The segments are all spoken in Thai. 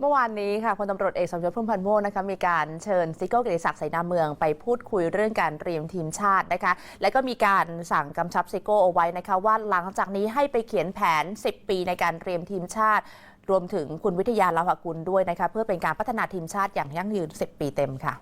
เมื่อวานนี้ค่ะพลตำรวจเอกสมยศพุ่มพันธ์ม่วงนะคะมีการเชิญซิโก้กิติศักดิ์ไสนาเมืองไปพูดคุยเรื่องการเตรียมทีมชาตินะคะ และก็มีการสั่งกำชับซิโก้เอาไว้นะคะว่าหลังจากนี้ให้ไปเขียนแผน 10 ปีในการเตรียมทีมชาติ รวมถึงคุณวิทยาลาภกุลด้วยนะคะเพื่อเป็นการพัฒนาทีมชาติอย่างยั่งยืน 10 ปีเต็มค่ะ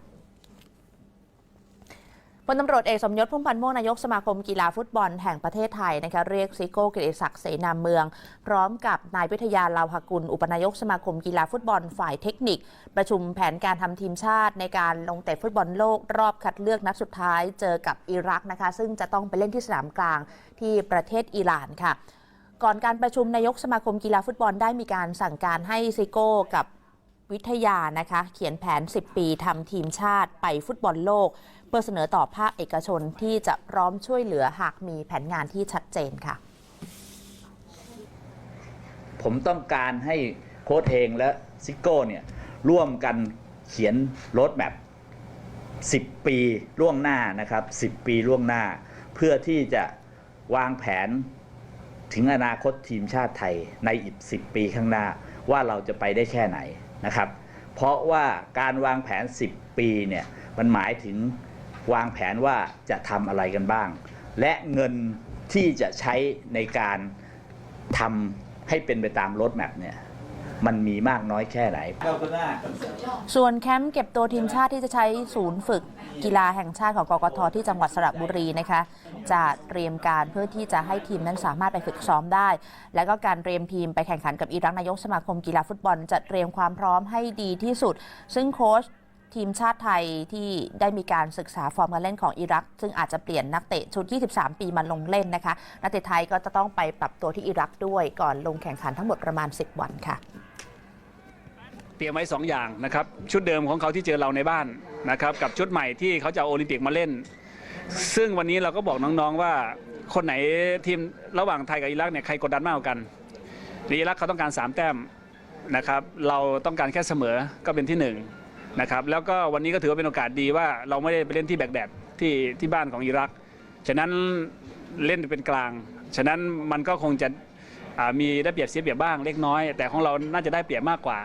พลตำรวจเอกสมยศพุ่มพันธ์ม่วงนายกสมาคมกีฬาฟุตบอลแห่งประเทศไทยนะคะเรียกซิโก้กิติศักดิ์เสนาเมือง พร้อมกับนายวิทยาลาวหกุล อุปนายกสมาคมกีฬาฟุตบอลฝ่ายเทคนิค ประชุมแผนการทำทีมชาติในการลงเตะฟุตบอลโลกรอบคัดเลือกนัดสุดท้าย เจอกับอิรักนะคะ ซึ่งจะต้องไปเล่นที่สนามกลางที่ประเทศอิหร่านค่ะ ก่อนการประชุมนายกสมาคมกีฬาฟุตบอลได้มีการสั่งการให้ซิโก้กับ วิทยานะคะ เขียนแผน 10 ปีทำทีมชาติไปฟุตบอลโลก เพื่อเสนอต่อภาคเอกชนที่จะพร้อมช่วยเหลือหากมีแผนงานที่ชัดเจนค่ะ ผมต้องการให้โค้ชเองและซิโก้เนี่ยร่วมกันเขียนโรดแมพ10 ปีล่วงหน้านะครับ 10 ปีล่วงหน้า เพื่อที่จะวางแผนถึงอนาคตทีมชาติไทยในอีก 10 ปีข้างหน้า ว่าเราจะไปได้แค่ไหนนะครับ เพราะว่าการวางแผน 10 ปีเนี่ยมันหมายถึงวางแผนว่าจะทำอะไรกันบ้าง และเงินที่จะใช้ในการทำให้เป็นไปตามรถแมพเนี่ย มันมีมากน้อยแค่ไหน ส่วนแคมป์เก็บตัวทีมชาติที่จะใช้ศูนย์ฝึกกีฬาแห่งชาติของกกทที่จังหวัดสระบุรีนะคะ จะเตรียมการเพื่อที่จะให้ทีมนั้นสามารถไปฝึกซ้อมได้ และก็การเตรียมทีมไปแข่งขันกับอิรักนายกสมาคมกีฬาฟุตบอล จะเตรียมความพร้อมให้ดีที่สุด ซึ่งโค้ชทีมชาติไทยที่ได้มีการศึกษาฟอร์มการเล่นของอิรัก ซึ่งอาจจะเปลี่ยนนักเตะชุด 23 ปีมาลงเล่นนะคะ นักเตะไทยก็จะต้องไปปรับตัวที่อิรักด้วยก่อนลงแข่งขันทั้งหมดประมาณ 10 วันค่ะ ตรียมไว้2ออย่างนะครับชุดเดิมของเขาที่เจอเราในบ้านนะครับกับชุดใหม่ที่เขาจะเอาโอลิมปิกมาเล่น ซึ่งวันนี้เราก็บอกน้องๆว่าคนไหนทีมระหว่างไทยกับอิรักเนี่ยใครกดดันมากกว่ากันอิรักเขาต้องการ 3 แต้มนะครับเราต้องการแค่เสมอก็เป็นที่1นะครับแล้วก็วันนี้ก็ถือว่าเป็นโอกาสดีว่าเราไม่ได้ไปเล่นที่แบกแดดที่ที่บ้านของอิรัก ฉะนั้นเล่นเป็นกลาง ฉะนั้นมันก็คงจะมีได้เปรียบเสียเปรียบบ้างเล็กน้อย แต่ของเราน่าจะได้เปรียบมากกว่า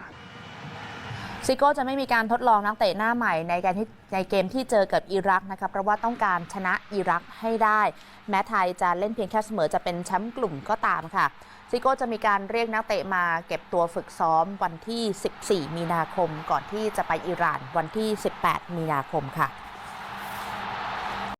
ซิโก้จะไม่มีการทดลองนักเตะหน้าใหม่ในการที่ในเกมที่เจอกับอิรักนะคะเพราะว่าต้องการชนะอิรักให้ได้ แม้ไทยจะเล่นเพียงแค่เสมอจะเป็นแชมป์กลุ่มก็ตามค่ะซิโก้จะมีการเรียกนักเตะมาเก็บตัวฝึกซ้อมวันที่ 14 มีนาคม ก่อนที่จะไปอิหร่านวันที่ 18 มีนาคมค่ะ